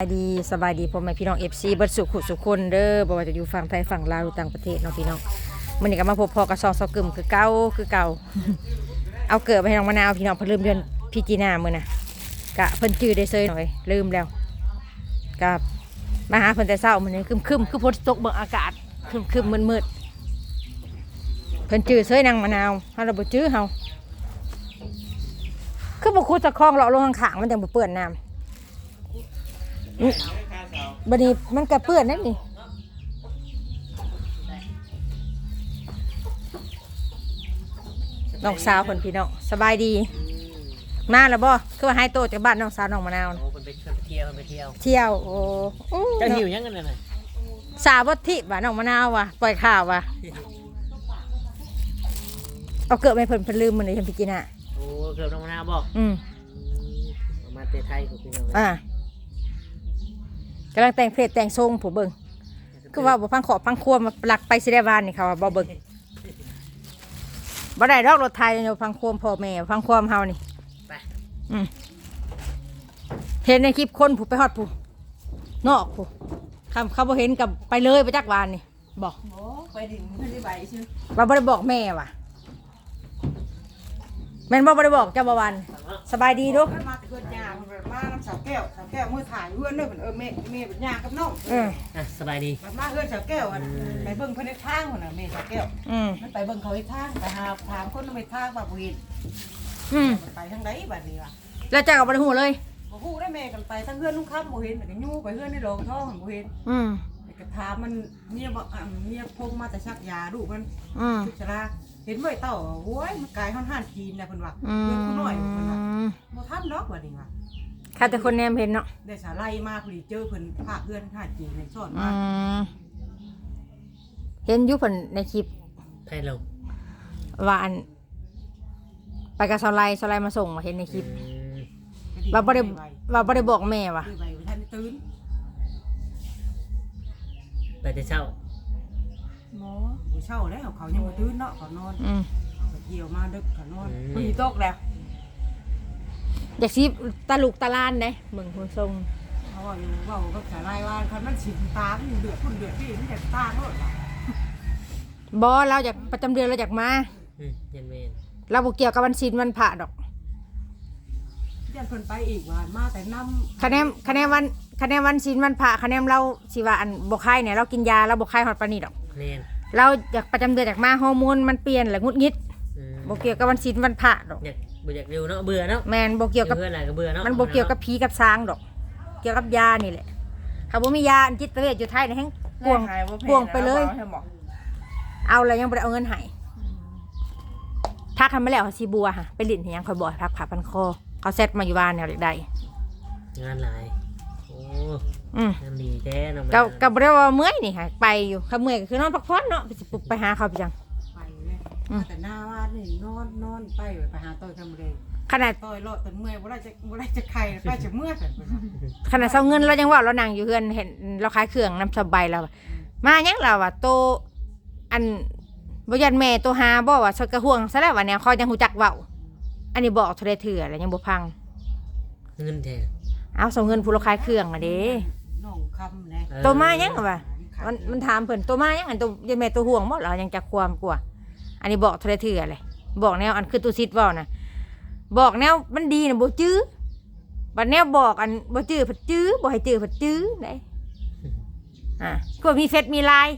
สบายดีสบายดีพ่อแม่พี่น้อง FC เบิดสุขุสุขคนเด้อบ่ว่าจะอยู่ฝั่งไทยฝั่งลาวหรือต่างประเทศเนาะพี่น้องมื้อนี้ก็มาพบพอกับซองซอกกึมคือเก่าคือเก่า เอาเกิดไปให้น้องมะนาวพี่น้องเพิ่นลืมเดือนพี่จีน่ามื้อน่ะกะเพิ่นจื้อได้เซยหน่อยลืมแล้วกับมาหาเพิ่นแต่เช้ามื้อนี้ครึมคือฝนตกเบิ่งอากาศครึมๆมืดเพิ่นจื้อเซยนางมะนาวเฮาเราบ่จื้อเฮาคือบ่ขุดตะคลองเลาะลงข้างๆมันจังบ่เปื้อนน้ำ บัดนี้มันกระเปื้อนนั่นนี่น้องสาวคนพี่น้องสบายดี มาแล้วบ่คือว่าให้โตจากบ้านน้องสาวน้องมะนาวน่ะโอ้คนไปเที่ยวคนไปเที่ยวเที่ยวโอ้อู้เจะหิวยังกันน่ะสาวบ่ทิว่าน้องมะนาวว่ะปล่อยข่าวว่ะเอาเกิดไปเพิ่นเพิ่นลืมมื้อนี้เพิ่นพี่กินอะโอ้เกือบน้องมะนาวบอกอืมเอามาเตะไทยของพี่น้องอ่ากำลังแต่งเพลงแต่งทรงผู้เบิ่งคือว่าบ่พังขอบพังครัวมาหลักไปสิได้วานนี่ค่ะว่าบ่เบิ่งบ่ได้ดอกรถไทยเนี่ยพังควมพ่อแม่พังควมเฮานี่ไปอืมเห็นในคลิปคนผู้ไปฮอดผู้นอกผู้คำเขาบ่เห็นกับไปเลยไปจักวานนี่บอกโอ้ไปดินไม่ได้ใบชื่อว่าบ่ได้บอกแม่ว่ะแม่นบ่บ่ได้บอกเจ้าบ่วันสบายดีเดูมาแต่เพื่อนยาเพิ่น มาน้ำสาวแก้วสาวแก้วมือถ่ายเพื่อนเด้อเพิ่นเออแม่แม่เป็นยากับน้องอืมอะสบายดีมันมาเพื่อนสาวแก้วอะไปเบิ่งเพิ่นในทางพุ่นน่ะแม่สาวแก้วอืมมันไปเบิ่งเขาในทางไปหาถามคนในทางว่าบ่เห็นอืมมันไปทางใดบัดนี้วะแล้วเจ้าก็บ่ได้ฮู้เลย บ่ฮู้ได้แม่กันไปทางเพื่อนลุงค้ำบ่เห็นแต่ก็ยู่ไปเพื่อนในโรงท้องบ่เห็นอืมแต่ก็ถามมันเมียบ่อะเมียพงมาแต่ชักยาลูกมัน อืมชุกชราเห็นบ่ไอ้เต้าโอ้ยมันกลายค่อนข้างทีนนะเพิ่นว่าอืเพิ่นผู้น้อยเพิ่นว่ามบ่ทันดอกบัดนี้ว่า ข้าแต่คนแนมเห็นเนาะได้สาไล่มาพอดีเจอเพิ่นพาเพื่อนท่าจีนในซ่อนอืมา มเห็นอยู่เพิ่นในคลิปไทยลงว่าอันไปกับสไลด์สไลด์มาส่งมาเห็นในคลิป อืมว่าบ่ได้ว่าบ่ได้บอกแม่ว่ะคือใบท่านตื่นไปแต่เช้าหมอผู้เช่าแล้วเขายังบ่ตื่นเนาะเขานอนอืมเขาเกี่ยวมาดึกเขานอนอืมผู้หญิงตกแล้ว อยากซีตาลูกตาลานเด้เบิ่งคนทรงเขาว่าอยู่เว้ากับสาไล่ว่าคันมันสิตามันเดือดพุ่นเดือดพี่มันจะตาโลดล่ะบอเราอยากประจำเดือนเราอยากมา อืมเย็นเมนเราบ่เกี่ยวกับวันศีลวันพระดอก ยันเพิ่นไปอีกว่ามาแต่น้ำคะแนนคะแนนวันคะแนนวันศีลวันพระคะแนนเราสิว่าอันบ่คายเนี่ยเรากินยาเราบ่คายฮอดปานนี้ดอก เมนเราอยากประจำเดือนอยากมาฮอร์โมนมันเปลี่ยนแหละงุดงิดอืมบ่เกี่ยวกับวันศีลวันพระดอกอยาก บ่อยากเร็วเนาะเบื่อเนาะแม่นบ่เกี่ยวกับ เพื่อนอะไรก็เบื่อเนาะมันบ่เกี่ยวกับผีกับช้างดอก เกี่ยวกับยานี่แหละถ้าบ่มียาอันจิตเวชอยู่ไทยนี่แฮงกวงกวงไปเลยเอาแล้วยังบ่ได้เอาเงินให้ถ้าทำไม่แล้วเขาสิบัวค่ะไปลิ้นให้ยังคอยบ่ให้พักผ่าพันคอเขาเซตมาอยู่บ้านแนวเด็กใดงานหลายโอ้อืมงานดีแท้น้องมะก็นาวก็บ่ได้ว่าเมื่อยนี่ค่ะ ไปอยู่ถ้าเมื่อยก็คือนอนพักผ่อนเนาะไปสิปลุกไปหาเขาไปจังไปเลยมา แต่หน้าว่านนี่นอนนอนไปไปหาต่อยทำเลยขนาดต่อยเลาะแต่เมื่อยบ่ได้จะบ่ได้จะไข่ไปจะเมื่อยแต่เพิ่นว่าขนาดเซาเงินเรายังว่าเรานั่งอยู่เฮือนเห็นเราขายเครื่องน้ำสบายเราอะมายังเราอะโตอันบ่ยันแม่โตหาบ่ว่าสกระห่วงซะแล้วว่าแนวเขายังฮู้จักเว้าอันนี้บอกเทเลเถื่อแล้วยังบ่พัง เงินแท้เอาเสาเงินผู้เราขายเครื่องอะเด้น้องคำนะเออโตมายังอะวะมันมันถามเพิ่นโตมายังอันโตยันแม่โตห่วงบ่เหรอยังจักความกลัว อันนี้บอกเทเลเถื่อเลยบอกแนวอันคือตุซิดเว้าน่ะบอกแนวมันดีน่ะบ่จื้อบัดแนวบอกอันบ่จื้อผัดจื้อบ่ให้จื้อผัดจื้อได้อะก็มีเฟซมีไลน์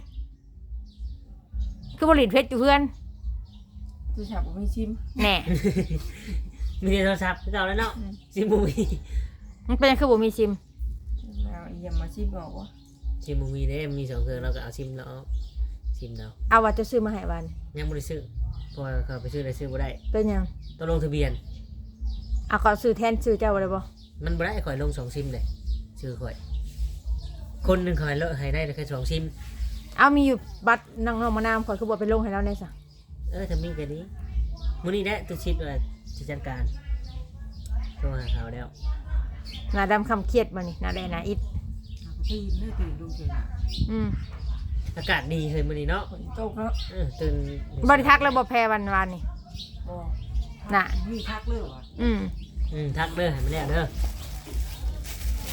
คือบริษัทเฟซอยู่เพื่อนคือฉาบบ่มีชิมแน่มีแต่โทรศัพท์คือเก่าแล้วเนาะซิมูวีมันเป็นคือบ่มีซิมแล้วเยี่ยมมาชิมบอกว่าซิมูวีเด้มีสองเครื่องเราก็เอาซิมเราเอา ซิมเราเอาว่าจะซื้อมาให้วันยังบ่ได้ซื้อเพราะว่าเขาไปซื้อได้ซื้อบ่ได้เป็นหยังต้องลงทะเบียน เอาก็ซื้อแทนซื้อเจ้าอะไรบ่มันบ่ได้ข่อยลงสองซิมเลยชื่อข่อย คนหนึ่งข่อยเลอะให้ได้แค่สองซิม เอามีอยู่บัตรนางนองมะนาวข่อยคือบ่ไปลงให้เราในซะเออทำมีกันนี้มื้อนี้แหละตุชิดว่าจะจัดการโทรหาเขาแล้วหน้าดำคำเครียดมานี่หน้าแดงหน้าอิด ตื่นเนื้อตื่นลงเฉยน่ะอืม อากาศดีเคยมื้อนี้เนาะฝนตกแล้วเออตื่นบริทักแล้วบ่แพ้วันวานนี่ บ่น่ะ มีทักเลยว่ะอืมอืมทักเด้อให้มันแล้วเด้อ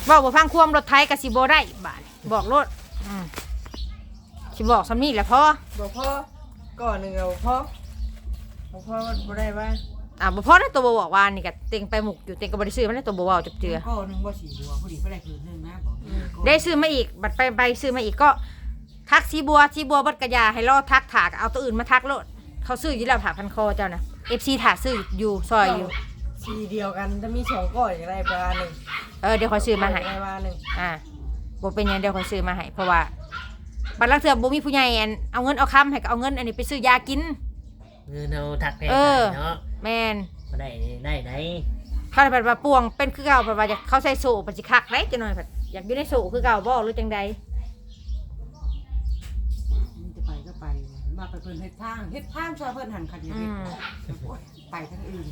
เว้าบ่ฟังความรถไทยก็สิบ่ได้บาดบอกรถอืมสิบอกซำนี้แหละพอบอกพ่อก่อนหนึ่งเอาพ่อบอกพ่อบ่ได้ว่าอ่าบ่พอได้ตัวบ่บอกว่านี่ก็เต็งไปหมุกอยู่เต็งก็บ่ได้ซื้อมันได้ตัวบ่เว้าจับเจือ ก่อนหนึ่งบ่สีบัวพอดีก็ได้คืนหนึ่งนะบอกได้ซื้อมาอีก บัดไปไปซื้อมาอีกก็ ทักสีบัวสีบัวบัดกระยาให้รอทักถากเอาตัวอื่นมาทักโลดเขาซื้ออยู่แล้วถากพันคอเจ้านะ FC ถาซื้ออยู่ซอยอยู่สีเดียวกันถ้ามีสองก้อนอย่างไรปลาหนึ่งเออเดี๋ยวขอยซื้อมาให้ได้ปลาหนึ่งอ่าบ่เป็นหยังเดี๋ยวขอยซื้อมาให้เพราะว่าบัดลังเทื่อบ่มีผู้ใหญ่อันเอาเงินเอาคำให้ก็เอาเงินอันนี้ไปซื้อยากิน เงินเอาถักแพงเออ เนาะแม่นบ่ได้ได้ได้เขาแบบว่าป่วงเป็นคือเก่าแบบว่าอยากเขาใส่โซ่ปฏิคักได้จังหน่อยแบบอยากอยู่ในโซ่คือเก่าบ่หรือจังใด มันจะไปก็ไป มาไปเพิ่นเฮ็ดทางเฮ็ดทางซอยเพิ่นหันคันนี้อืม ไปทางอื่น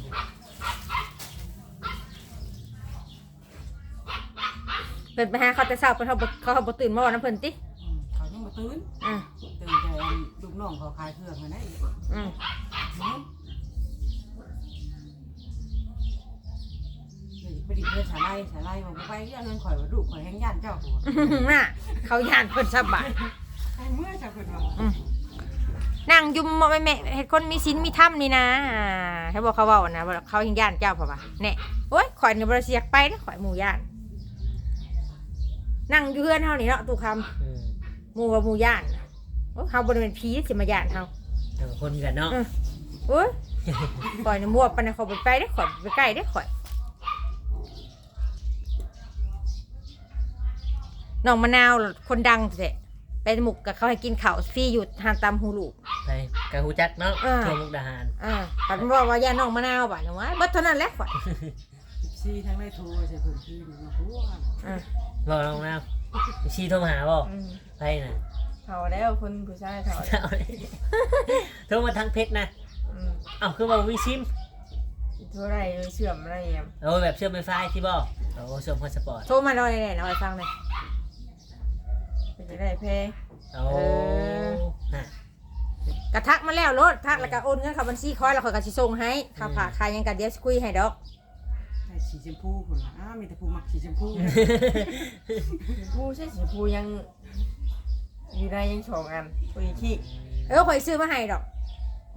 เพิ่นไปหาเขาแต่เช้าเพิ่นเขาบ่เขาบ่ตื่นมาว่าน้ำเพิ่นติเขายังมาตื่นอืมตื่นแต่ลูกน้องเขาขายเครื่องนะอืมไปดิเพื่อนสาไลสาไลบอกไปเรื่องเงินข่อยว่าดุข่อยแห้งย่านเจ้าหัวน่ะ เขาย่านเพิ่นสบาย ไอ้เมื่อจะเพิ่นว่า นั่งอยุ่มบ่แม่แม่เฮ็ดคนมีศีลมีธรรมนี่นะอ่าให้บอกเขาเว้านะว่าเขายังย่านเจ้าเพราะว่าแน่โอ้ยข่อยนี่บ่ได้สิอยากไปเด้อข่อยหมู่ย่าน นั่งอยู่เฮือนเฮานี่เนาะตู่คำอืมหมู่ว่าหมู่ย่านโอ้ยเฮาบ่ได้เป็นผีสิมาย่านเฮาแต่ว่าคนกันเนาะอืมโอ้ยข่อยนี่มั่วปานนั้นข่อยบ่ไปเด้อข่อยบ่ไปใกล้เด้อข่อยน้องมะนาวคนดังแท้ ไปหมุกกับเขาให้กินข้าวฟรีอยู่ทานตามหูลูก ไปกะฮูจักเนาะอ่า ทั่วมุกดาหารอ่าปันบอกว่าย่าน้องมะนาวบ่ะนะวะเบิดเท่านั้นแหละข่อยซีทั้งได้โทรใส่เพิ่นที่มาหัวอ่าบอกน้องนาวชีโทรมาหาบ่ไปน่ะเฒ่าแล้วคนผู้ชายเฒ่าเอาเลยโทรมาทางเพชรนะอืมเอ้าคือว่าวิซิมเท่าไรเสื่อมอะไรอย่างโอ้แบบเชื่อมไฟฟ้าที่บ่โอ้เชื่อมพาสปอร์ตโทรมาหน่อยแน่ๆเอาให้ฟังหน่อย เป็นจะได้เพโอ้เออฮะกระทักมาแล้วรถทักแล้วก็โอนเงินเข้าบัญชีคอยแล้วข่อยก็สิส่งให้ค่าผ่าค่าหยังก็เดี๋ยวสิคุยให้ดอก ได้สีชมพูคนละอ้ามีแต่ผู้มักสีชมพูชมพูใช่สีชมพูยัง อยู่ได้ยังสองอันตัวอีกที่เออข่อยซื้อมาให้ดอก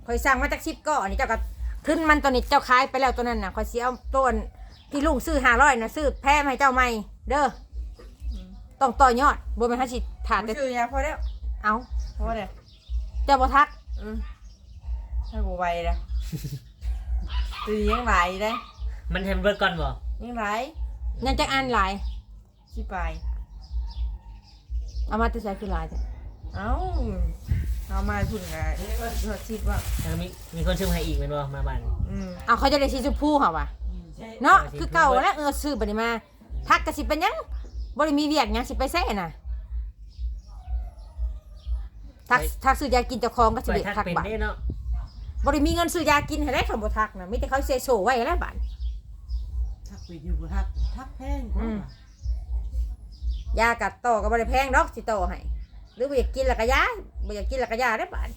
ข่อยสั่งมาจากชิปก็อันนี้เจ้าก็ขึ้นมันตัวนี้เจ้าขายไปแล้วตัวนั้นน่ะข่อยสิเอาต้นที่ลุงซื้อ500น่ะซื้อแพร่มาให้เจ้าใหม่เด้อ ต้องต่อยอดบ่แม่นเฮาสิถาถามแต่ชื่อยาพอแล้วเอาพอแล้วเจ้าบ่ทักอืมถ้ากูไวนะตียังไหลได้มันแฮมเบอร์ก่อนบ่ยังไหลยังจะอ่านหลายชิไปเอามาแตัวใช้คือหลายจ้ะเอ้าเอามาพุ่นไงเราคิดว่าแล้วมีมีคนชื่อให้อีกแม่นบ่มาบ้านอืมเอาเขาจะได้สีชมพูเหรอวะเนาะคือเก่าแล้วเออซื้อบัดนี้มาทักกะสิเป็นหยัง บ่ได้มีเวียกหยังสิไปแซ่น่ะทักทักซื้อยากินเจ้าของก็สิไปเด็ดทักทักเป็นบัด ได้เนาะบ่ได้มีเงินซื้อยากินให้ได้คำบ่ทักนะมีแต่เขาเซโซไว้แล้วบัดทักไปอยู่บ่ทักทักแพงกว่าอืมยากัดต่อก็บ่ได้แพงดอกสิต่อให้หรือบ่อยากกินแล้วก็ยาบ่อยากกินแล้วก็ยาได้อบัด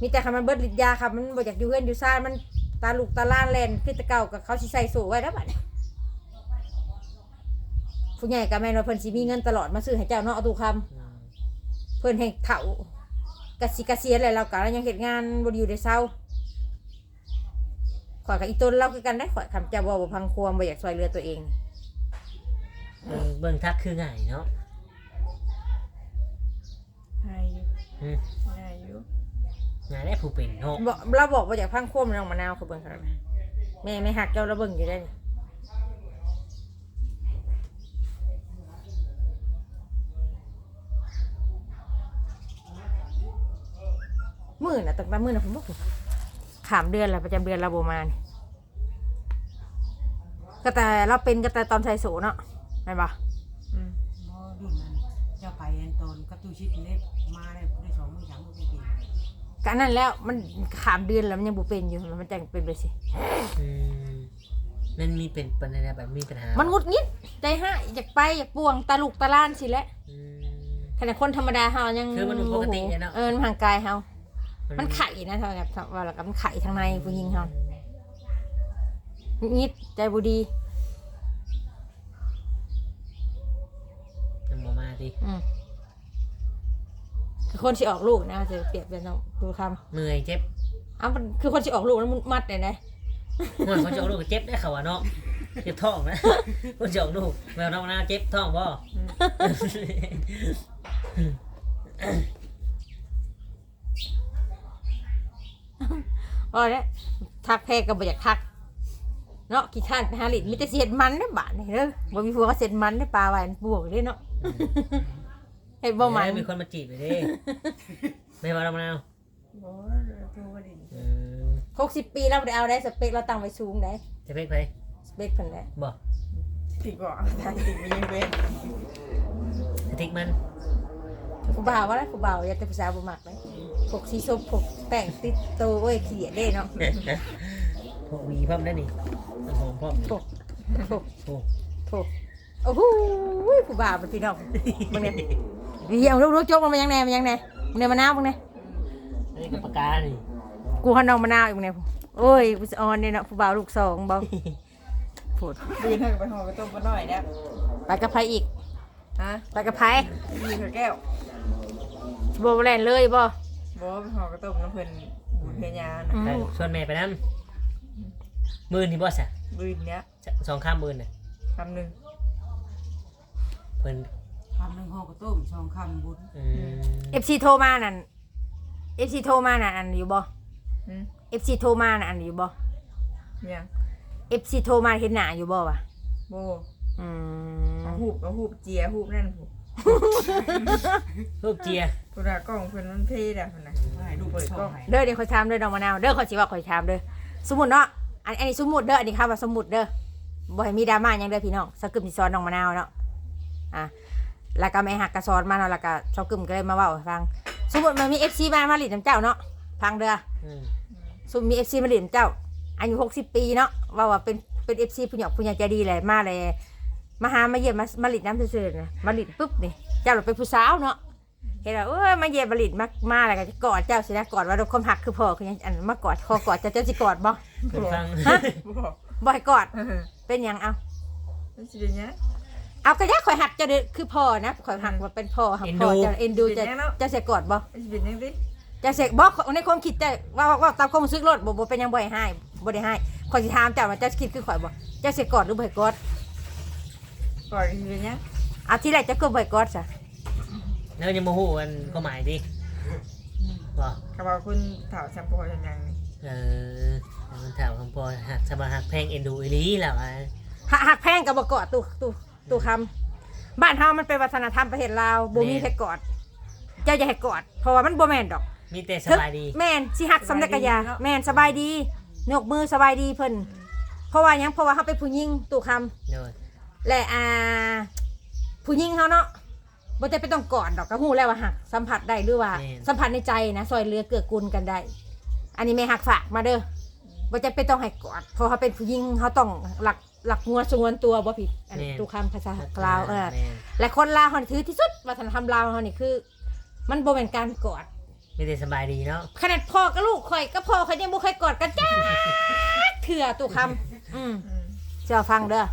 มีแต่คันมันเบิดฤทธิ์ยาครับมันบ่อยากอยู่เฮือนอยู่ซ่านมันตาลูกตาล้านแลนคือแต่เก่าก็เขาสิใส่โซไว้แล้วบัด ผู้ใหญ่ก็แม่นว่าเพิ่นสิมีเงินตลอดมาซื้อให้เจ้าเนาะเอาตูคำอืมเพิ่นแห่งเฒ่ากสิเกษียณแล้วเราก็ยังเฮ็ดงานบ่ได้อยู่ได้เศร้าข่อยกับอีต้นเราคือกันได้ข่อยคำจะบ่บ่พังความบ่อยากช่วยเหลือตัวเอง เออเบิ่งทักคือง่ายเนาะให้อยู่อืมให้อยู่ง่ายได้ผู้เป็นเนาะบ่เราบอกว่าอยากพังความน้องมะนาวเขาเบิ่งครับแม่ไม่หักเจ้าเราเบิ่งอยู่ได้นี่ มื้อน่ะตั้งแต่มื้อน่ะผมบ่ขามเดือนแล้วประจำเดือนเราบ่มานี่ก็แต่เราเป็นก็แต่ตอนใส่สูเนาะแม่นบ่อืมบ่รุ่นนั้นเจ้าไปแอนตอนกับตู้ชิดเล็บมาได้ได้สองมื้อสามมื้อไปกินก็นั่นแล้วมันขามเดือนแล้วมันยังบ่เป็นอยู่มันจังเป็นไปสิ อืมมันมีเป็นปัญหาแบบมีปัญหามัมันงุดงิดใจห้าอยากไปอยากป่วงตาลุกตาล้านสิแหละอืม ขณะคนธรรมดาเฮายังคือมันปกติเนี่ยเนาะ เออมันห่างกายเฮา มันไข่นะเท่ากับว่าแล้วก็มันไข่ทางในผู้หญิงเขานิดใจบุดียังบ่มาดิอืมคือคนสิออกลูกนะจะเปรียบเป็นต้องดูคเมื่อยเจ็บอ้าวมันคือคนที่ออกลูกนั้นมันมัดเลยนะเมื่อยคนที่ออกลูกเจ็บได้ข่าวเนาะเจ็บท้องนะคนที่ออกลูกแมวน้องหน้าเจ็บท้องบ่ อ๋อเนี่ยทักแพ้ก็บ่อยากทัก เนาะกี่ท่านไปหาลิดมีแต่เสียดมันเด้อบาดนี่เด้อบ่มีผัวก็เสียดมันได้อปลาไว้มันบวกเด้เนาะเฮ็ดบ่มันเอ้ยมีคนมาจีบไปดิไม่ว่าเรามะนาวบ่โทรมาดิเออ60ปีเราบ่ได้เอาได้สเปคเราตั้งไว้สูงได้จะเพ็กไปสเปคเพิ่นได้บ่ติก่อนทางติมีเว้นสติ๊กมัน ผู้บ่าวว่าแล้วผู้บ่าวอย่าแต่ผู้สาวบ่มักเลยพว กสีส้มพวกแต่งติดโตโอ้ยขี้เกียจเด้เนาะพวกหวีพร้อมได้นี่หอมพร้อมพวกพวกโอ้โถโอ้โหผู้บ่าวเป็นพี่น้องมึงเนี่ยเดี๋ยวลูกๆจกมันมายังไงมันยังไงมึงเนี่ยมะนาวมึงเนี่ยอันนี้กับปากกานี่กูหันน้องมะนาวอีกมึงเนี่ยโอ้ยกูจะออนเนี่ยเนาะผู้บ่าวลูกสองบ่พูดบืนให้ไปห่อไปต้มกันหน่อยแล้วไปกับไผอีกฮะไปกับไผมีเถอะแก้วบ่แล่นเลยบ่ บ่ไปห่อกระต้มน้ำเพิ่นบุญเพญานะอืม ไปชวนแม่ไปนั่มื่นที่บอสอะบืนเนี้ยสองข้ามมื่นน่ะคำหนึ่ง เพิ่นคำหนึ่งห่อกระต้มสองคำบุญอืมเอฟซีโทรมานั่นเอฟซีโทรมานั่นอันอยู่บ่ อืมเอฟซีโทรมานั่นอันอยู่บ่ ยังเอฟซีโทรมาเห็นหน้าอยู่บ่วะโบอืเอามหูบเอาหูบเจียหูบนั่นหูรูปเจีย พุทธากล้องเพิ่นมันเท่ดะพุ่นน่ะให้ลูกเปิดช่กล้อองงให้เด้อเดี๋ยวคอยถามเด้อน้องมะนาวเด้อขอยสิว่าขอยถามเด้อสมมุติเนาะอันอันนี้สมมุติเด้ออันนี้ครับว่าสมมุติเด้อบ่ให้มีดราม่าหยังเด้อพี่น้องสักกึมสิสอนน้องมะนาวเนาะอะแล้วก็แม่หักกระสอนมาเนาะแล้วก็สักกึมก็เลยมาเว้าให้ฟัง สมมุติมันมี FC มามาลิดน้ำเจ้าเนาะฟังเด้อ อืมสมมุติมี FC มาลิดน้ำเจ้า อายุ60ปีเนาะว่าว่าเป็นเป็น FC ผู้ใหญ่ผู้ใหญ่ใจดีเลยมาเลยมาหามาเยี่ยมมามาลิดน้ำซื่อๆนะมาลิดปุ๊บนี่เจ้าเราเป็นผู้สาวเนาะ เห็นว่าเออมาเยี่ยมมาลิดมามาอะไรกันจะกอดเจ้าสินะกอดว่าเราความหักคือพ่อคือหยังอันมากอดคอกอดเจ้าเจ้าสิกอดบ่เพิ่นฟังฮะบ่บ่ให้กอดเออเป็นหยังเอา มันสิเป็นหยัง เอากระยะข่อยหักเจะคือพ่อนะข่อยหักว่าเป็นพ่อหักพ่อเจะเอ็นดูจะเจะเสียกอดบ่มันสิเป็นหยังดิเจะเสียบ่ในความคิดแต่ว่าว่าว่าตามความรู้สึกรถบ่บ่เป็นหยังบ่ให้ให้บ่ได้ให้ข่อยสิถามเจ้าว่าเจ้าคิดคือข่อยบ่เจ้าเสียกอดหรือบ่ให้กอดก่อนสิเป็นหยังเอาที่แรกเจ้าก็บ่ให้กอดซะ แล้วยังโมโหอันก็หมายดิบ่คำว่าคุณถาวแชมพูจังยังนี่เออแล้วมันถามคำพอหักสบายหักแพงเอ็นดูอีหลีแล้วอะหักหักแพงก็บ่กอดตู้ตู้ตู้คำบ้านเฮามันเป็นวัฒนธรรมประเทศลาวบ่มีให้กอด เจ้าอย่าให้กอด เพราะว่ามันบ่แม่นดอก มีแต่สบายดี แม่นสิหักสำนักกะยาแม่นสบายดียกมือสบายดีเพิ่นเพราะว่าหยังเพราะว่าเขาเป็นผู้หญิงตู่คำโดยและอ่าผู้หญิงเขาเนาะ บ่จะไปต้องกอดดอกก็ฮู้แล้วว่าหักสัมผัสได้หรือว่าสัมผัสในใจนะซอยเรือเกื้อกูลกันได้ อันนี้แม่หักฝากมาเด้อบ่จะไปต้องให้กอดเพราะเขาเป็นผู้หญิงเขาต้องหลักหลักงัวสงวนตัวบ่ผิดอันนี้ตู่คำภาษาลาวเออแม่นและคนลาวเขานี่ถือที่สุดวัฒนธรรมลาวเขานี่คือ มันบ่เป็นการกอดมีแต่สบายดีเนาะขนาดพ่อกับลูกข่อยก็พ่อเขายังบ่เคยกอดกันจ้าเถื่อตุคำอืมอืมเจ้าฟังเด้อ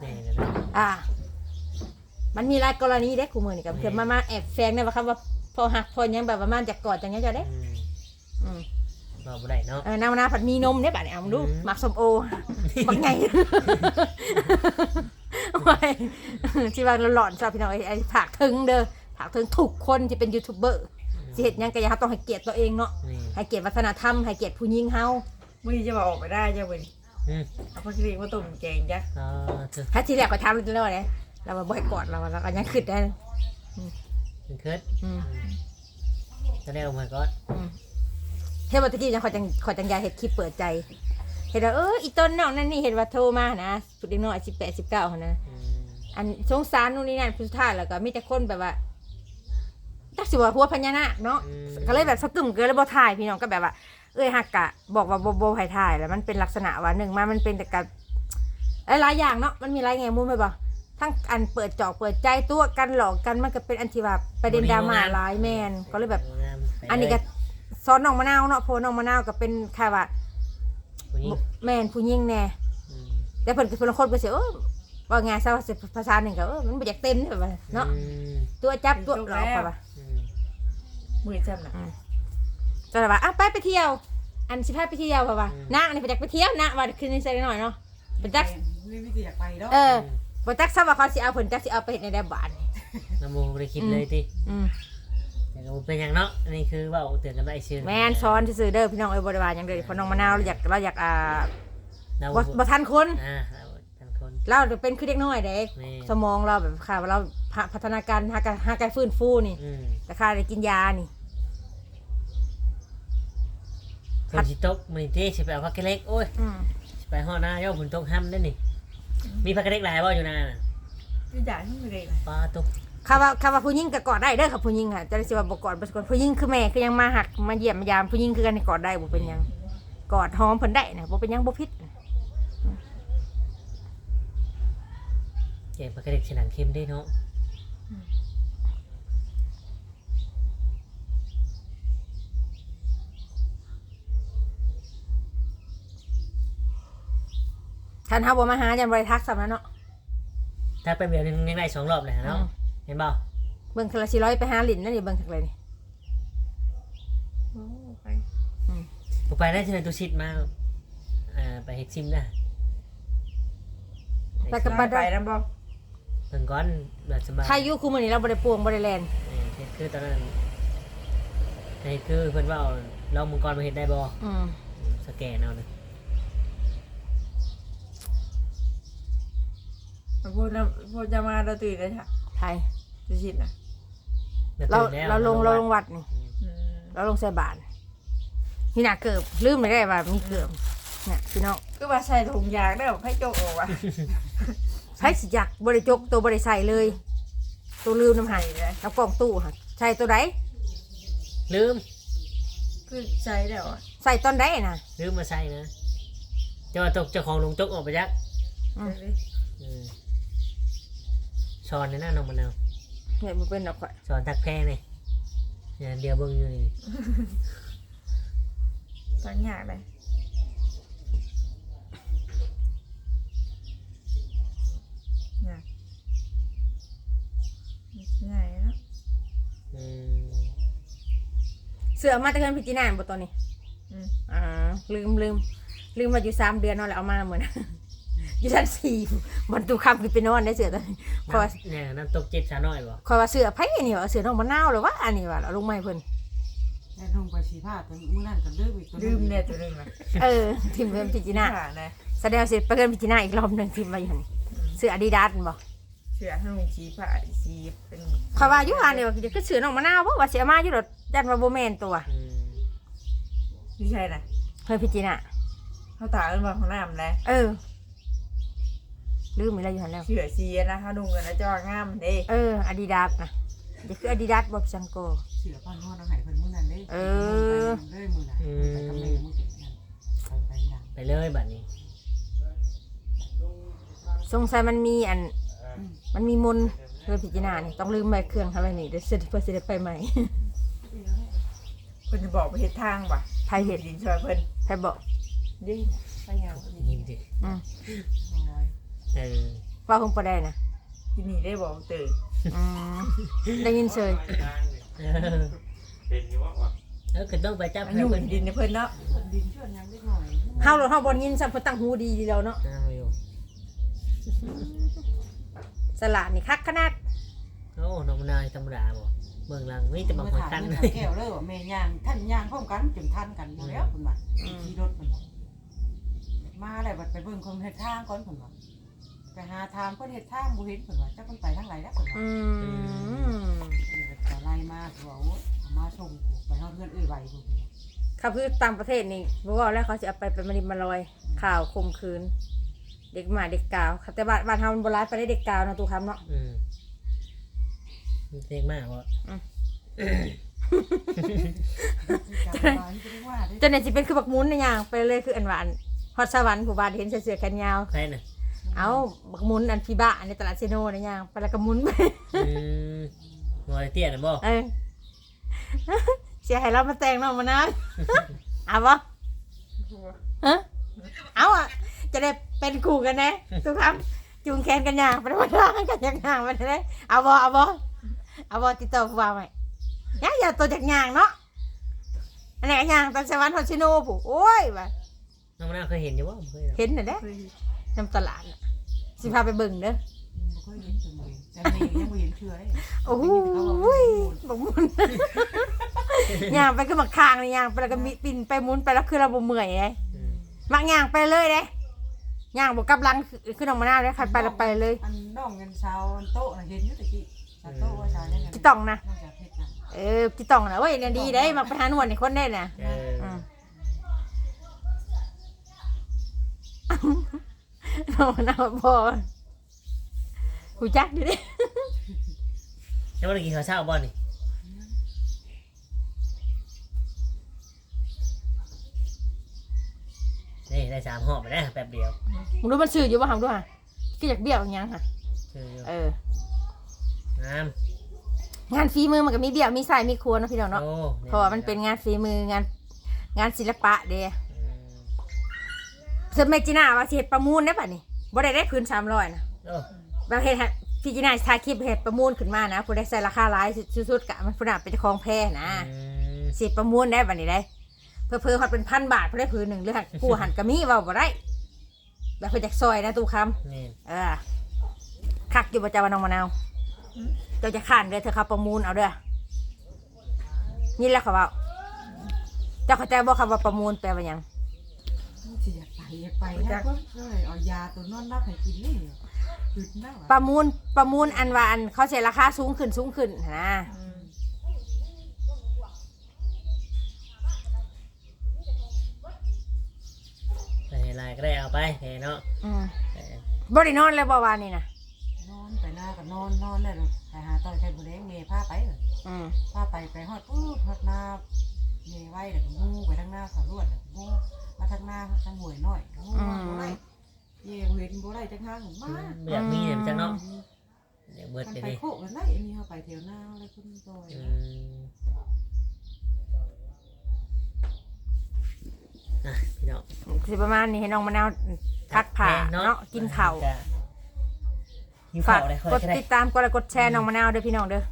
แม่นเนาะอ่า มันมีหลายกรณีเด้ครูมือนี่กับเพื่อนมามาแอบแฝงเนี่ยว่าคำว่าพอหักพอยังแบบว่ามันจะกอดจังเงี้ยจะได้อืมอืมเราบ่ได้เนาะ เออนาวนาผัดมีนมเนี่ยบัดเนี่ยเอามาดูอืม หมักสมโอบักไงโอ้ยที่ว่าหลอนๆชอบพี่น้องไอ้ไอ้ผากถึงเด้อผากถึงทุกคนที่เป็นยูทูบเบอร์สิเฮ็ดหยังก็อย่าต้องให้เกียรติตัวเองเนาะนี่ให้เกียรติวัฒนธรรมให้เกียรติผู้หญิงเฮา มื้อนี้จะมาออกไปได้จ้ะเว้ยอืมเอาพักสิมาต้มแกงจ้ะอ๋อเถอะ ถ้าทีแรกก็ทำเลยแล้วเนี่ย เรามาบ่อยกอดเราเราก็ยังขึ้นได้เป็นเคิร์ดอืมจะได้ออกมาก็อืมเฮ้ยวันตะกี้ยังขอยจังขอยจังยาเห็ดคลิปเปิดใจ เห็นว่าเอออีต้นน้องนั่นนี่เห็นว่าโทรมานะสุดเด็กน้อยสิบแปดสิบเก้านะอืมอันสงสารนู่นนี่นั่นพุทธาแล้วก็มีแต่คนแบบว่าตักสิว่าหัวพญานาคเนาะก็เลยแบบสะกึ่มเกินแล้วบ่ถ่ายพี่น้องก็แบบว่า เอ้ยฮักกะ บอกว่าบ่บ่ให้ถ่ายแล้วมันเป็นลักษณะว่าหนึ่งมามันเป็นแต่กับหลายๆอย่างเนาะมันมีหลายแง่มุมไปบ่ ทั้งอันเปิดจอกเปิดใจตัวกันหลอกกันมันก็เป็นอันที่ว่าประเด็นดราม่าหลายแมนก็เลยแบบ อันนี้ก็ซ้อนน้องมะนาวเนาะโพน้องมะนาวก็เป็นแค่ว่าผู้หญิงแมนผู้หญิงแน่อืมแต่เพิ่นก็เป็นคนไปเสียเออว่าไงซะว่าสิภาษาหนึ่งก็เออมันบ่อยากเต็มนี่แบบว่าเนาะอืมตัวจับตัวหลอกค่ะว่าอืมมือจำน่ะจะแบบว่าอะไปไปเที่ยว อันสิพาไปเที่ยวค่ะว่านะอันนี้ไปจักไปเที่ยวนะว่าคืนนี้ใส่หน่อยเนาะไปจักไม่มีที่อยากไปแล้วเออ บ่จักซะว่าเขาสิเอาเพิ่นจักสิเอาไปเฮ็ดในแดบบานนี่น้ำมูบ่ได้คิดเลยติอืมแต่ก็บ่เป็นหยังเนาะอันนี้คือเว่าเตือนกันได้ชื่อแม่นซ้อนซื่อๆเด้อพี่น้องเอ้ยบ่ได้ว่าหยังเด้อเพราะน้องมะนาวเราอยากเราอยากอ่าเราบ่บ่ทันคน อ่าเราทันคน เราเป็นคือเด็กน้อยเด้แม่ สมองเราแบบค่ะว่าเราพัฒนาการหาการหาการฟื้นฟูนี่ อืมแต่ค่าได้กินยานี่ ฝนสิตกมื้อนี้ติสิไปเอาผักกะเล็กโอ้ยอืมสิไปฮ้อดหน้าย่อฝนตกห้ํได้นี่ มีผักกะเล็กหลายบ่อยู่นาน่ะพี่จ่ายที่มือเลยนะปลาตกคำว่าคำว่าผู้หญิงก็กอดได้เด้อค่ะผู้หญิงค่ะจะได้สิว่าบ่กอดบ่สิกอดผู้หญิงคือแม่คือยังมาหักมาเยี่ยมมายามผู้หญิงคือกันนี่กอดได้บ่เป็นหยังกอดหอมเพิ่นได้นะบ่เป็นหยังบ่ผิดแกงผักกะเล็กฉนังเค็มได้เนาะ ท่านเฮาบ่มาหาจันบ่ได้ทักซ้ำแล้วเนาะถ้าเป็นแบบนึงยังได้สองรอบเลยเนาะอืมเห็นบ่เบิ่งคละสิร้อยไปหาลิ้นนั่นนี่เบิ่งคักเลยนี่โอ้ไปผมไปได้ที่ไหนตุชิดมาอ่าไปเฮ็ดซิมนะแต่ก็บ่ไปได้แล้วบอกเพิ่นก่อนแบบสบายใครอยู่คุมื้อนี้เราบ่ได้ปวงบ่ได้แลนเออเฮ็ดคือตอนนั้นนี่คือเพิ่นว่าเอาลองมังกรมาเฮ็ดได้บ่อืมสแกนเอานะ พูดแล้วพูดจะมาเราตื่นเลยค่ะไทยจะชิดนะเราตื่นแล้วเราลงเราลงวัดนี่อืมเราลงใส่บาตรนี่น่ะเกือบลืมไปได้ว่ามีเกือบเนี่ยพี่น้องก็ว่าใส่ถุงยางได้หรอให้โจกออกว่ะใช้สิจักบริจกตัวบริใส่เลย ตัวลืมน้ำหายเลยเอากล่องตู้ค่ะใส่ตัวใดลืม คือใส่ได้หรอใส่ตอนใดน่ะลืมมาใส่นะเจ้าว่าตกเจ้าของลงจกออกไปยักอืม อืม ช้อนในหน้าน้องมะนาวเนี่ยมันเป็นดอกข่อยช้อนทักแพ้นี่เนี่ยเดียวเบิ่งอยู่นี่ตั้งยากเลยง่ายง่ายนะอืมเสือมาแตะเกินพิจินานบ่ตอนนี้ อืมอ่าลืมลืมลืมมาอยู่สามเดือนเนอนแล้วเอามาเหมือน อยู่ชั้นสี่บนตู้คำคือไปนอนได้เสือตอนนี้คอยว่าเนี่ยน้ำตกเจ็ดสาน้อยบ่คอยว่าเสือไผ่นี่ว่าเสือน้องมะนาวหรือว่าอันนี้ว่าเอาลงมาให้เพิ่นแล้วลงไปสีผ้าแต่มื้อนั้นก็ลืมอีกตัวหลืนึ่มงเนี่ยตัวนึงนะเออทิมเพิ่นพิจินาผ่านะแสดงว่าสิไปเกินพิจินาอีกรอบหนึงทิมมาอยู่หั่นนี่เสืออาดิดาสบ่เสือให้มันชี้ผ่าชี้เป็นคอยว่าอยู่อันนี้ว่าจะคือเสือน้องมะนาวบ่ว่าสิเอามาอยู่ดอกยันว่าบ่แม่นตัวอืมไม่ใช่นะเฮ้ยพิจินาเขาตาขึ้นมาของน้ำนะเออ ลืมอีกแล้วอยู่หั่นแล้ว เสือชี้นะเขาดุงกันนะจ้างามเด้เอออาดิดาสนะเดี๋ยวคืออาดิดาสบอบซังโก เสือพันนวดเอาใหายเพิ่นมื้อนั้นเด้เออไปเลยมื้อน่ะไปกับแม่มื้อนั้นไปไปดังไปเลยบัดนี้ สงสัยมันมีอันอืมมันมีมนต์เพื่อพิจารณานี่ต้องลืมไปเครื่องทำอะไรนี่เดี๋ยวเสร็จเพื่อเสด็จไปใหม่ เพิ่นจะบอกไปเฮ็ดทางว่ะไทยเห็ด ดินช่วยเพิ่นไทยบอก ดิไปยาวยิ้มสิ อืม น้อย เออว่าคงประได้นะที่นี่ได้บอกตื่นอืมได้ยินเสยเออเออคือต้องไปจับมันอยู่เพิ่นดินในเพิ่นเนาะดินช่วยยังเล็กน้อยเฮาเราเฮาบอลยินสัมพตั้งหูดีดีแล้วเนาะเอาอยู่สลัดนี่คักขนาดโอ้น้องมะนาวธรรมดาบ่เมืองหลังนี่จะมาเมื่อหอยถามกันเมื่อถามแก้วเลยว่าแม่ย่างท่านย่างพร้อมกันจนทันกันอยู่แล้วเพิ่นว่าขี่รถเพิ่นว่ามาแล้วบัดไปเบิ่งคนเฮ็ดทางก่อนเพิ่นว่า ไปหาทางเพิ่นเฮ็ดทางบ่เห็นเพิ่นว่าจักเพิ่นไปทางไหนแล้วเพิ่นว่าอืมเดี๋ยวจะไล่มาคือว่าโอ้เอามาส่งไปฮอดเพื่อนเอ้ยไว้พุ่นเขาคือต่างประเทศนี่บอกว่าแล้วเขาจะเอาไปเป็นมริมาลอย ข่าวคมคืน เด็กหมาเด็กกาวแต่บ้านบ้านเฮามันโบราณไปได้เด็กกาวเนาะตูคำเนาะ อืมเด็กมากว่ะจำไว้ที่เรียกว่าได้จนเนี่ยสิเป็นคือบักมุนในอย่างไปเลยคืออันหวานฮอตสวรรค์ผู้บ้านเห็นใส่เสื้อแขนยาวใครน่ะ เอาบักมุนอันพี่บ้าในตลาดเซโนในอย่างไปแล้วก็หมุนไปอืมงอยเตี้ยน่ะบ่เออเสียให้เรามาแต่งเนาะมานะเอาบ่ฮะเอาอะจะได้เป็นคู่กันแน่ทุกคำจูงแขนกันย่างไปวันล่างกันย่างย่างไปเลยเอาบ่เอาบ่เอาบ่ติดต่อผู้ว่าไหมย่าอย่าตัวจากย่างเนาะอันไหนย่างตามสวรรค์ฮอดชิโนผู้โอ้ยว่าน้องมะนาวเคยเห็นอยู่บ่เคยเห็นน่ะเด้เคย น้ำตลาดน่ะสิพาไปเบิ่งเด้อบ่เคยเห็นจังเลยแต่แม่ยังบ่เห็นเชื่อเลยโอ้โหบักมุนย่างไปก็มาคางเลยย่างไปแล้วก็มีปิ่นไปหมุนไปแล้วคือเราบ่เมื่อยเลยอืมมักย่างไปเลยเด้ย่างบ่กลับหลังขึ้นออกมาหน้าเลยคันไปแล้วไปเลย อันน้องเงินเช้าอันโต๊ะน่ะเห็นอยู่ตะกี้ชาโต๊ะว่าชายังไงจิต้องนะน้องจากเพชรน่ะเออจิต้องนะเว้ยเนี่ยดีได้มาไปหาหนวดในคนได้น่ะเอออืม เอาเอาพอหูจักดิเด้แล้ววันนี้กินข้าวเช้าบ่นี่นี่ได้สามห่อไปแล้วแป๊บเดียวมึงรู้มันสื่ออยู่บ่หำด้วยฮะก็อยากเบี้ยวอย่างค่ะคือเออ น้งานฝีมือมันก็มีเบี้ยวมีสายมีครัวเนาะพี่น้องำเนาะโอ้เพราะว่ามันเป็นงานฝีมืองาน งานศิลปะเด้ อืมเสมัยจีน่าว่าสิเฮ็ดประมูลได้ป่ะนี่บ่ได้ได้พื้น300นะโอ้บางเฮ็ดให้พี่จีน่าถ่ายคลิปเฮ็ดประมูลขึ้นมานะผู้ได้ใส่ราคาหลายสุดๆกะมันผู้น่ะเป็นเจ้าของแพร่นะ อืมสิประมูลได้บัดนี้ได้เพื่อเพื่อฮอดเป็นพันบาทผู้ได้ผืนหนึ่งหรือหักกูหันกะมีเว้าบ่ได้แบบเพิ่นจากซอยนะตู้คำนี่เออคักอยู่ประจาวันน้องมะนาวเจ้าจะข้านเด้อเธอเขาประมูลเอาเด้อนี่แหละเขาเว่าเจ้าเข้าใจบ่คำว่าประมูลแปลว่าหยังสิอยากไป อยากไปนะเพิ่นเลยเอายาตัวนอนรับให้กินนี่หยุดนะประมูลประมูลอันว่าอันเขาเสียราคาสูงขึ้นสูงขึ้นนะไปเห็นอะไรก็ได้เอาไปเห็นเนาะอืมเออบ่ได้นอนเลยบ่วานนี่นะนอนไปหน้าก็นอนนอนแล้วไปหาตอนใช้บุเรงเมย์พาไปเลยอืมพาไปไปฮอดปุ๊บฮอดหน้าเมย์ไว้แล้วก็งูไปทางหน้าสาวรวดแล้วก็งู มาทางหน้าทางหวยน้อยงูมาบ่ได้เย่บ่เห็นบ่ได้จังห้างมาไม่อยากมีเนี่ยมันจะเนาะเดี๋ยวเบิดมันไปไปดิโคกกันได้มีเขาไปแถวหน้าอะไรคุณโตยอืมอะพี่น้องสิประมาณนี้ให้น้องมะนาวพักผ่าเนาะกินข้าวหิวฝาข้ากวเลยค่อยกดก็ได้ติดตามกดไลค์กดแชร์น้องมะนาวเด้อพี่น้องเด้อ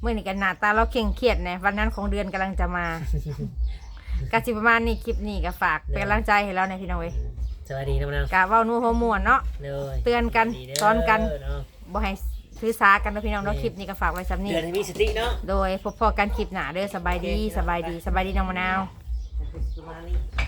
เมื่อนี้กันหน้าตาเราเข่งเครียดนะวันนั้นของเดือนกำลังจะมา กะสิประมาณนี้คลิปนี้ก็ฝากเป็นกำลังใจให้เราในอยพี่น้องเว้ยสวัสดีน้องนางกะเว้านัวหัวม่วนเนาะ เลยเตือนกันสวัสดีเด้สอนกันเนาะบ่ให้ถือสากันเนาะพี่น้องเนาะคลิปนี้ก็ฝากไว้สำนี้เดือนให้มีสติเนาะโดยพบพอกันคลิปหน้าเด้อสบายดีสบายดีสบายดีน้องมะนาว ประมาณนี้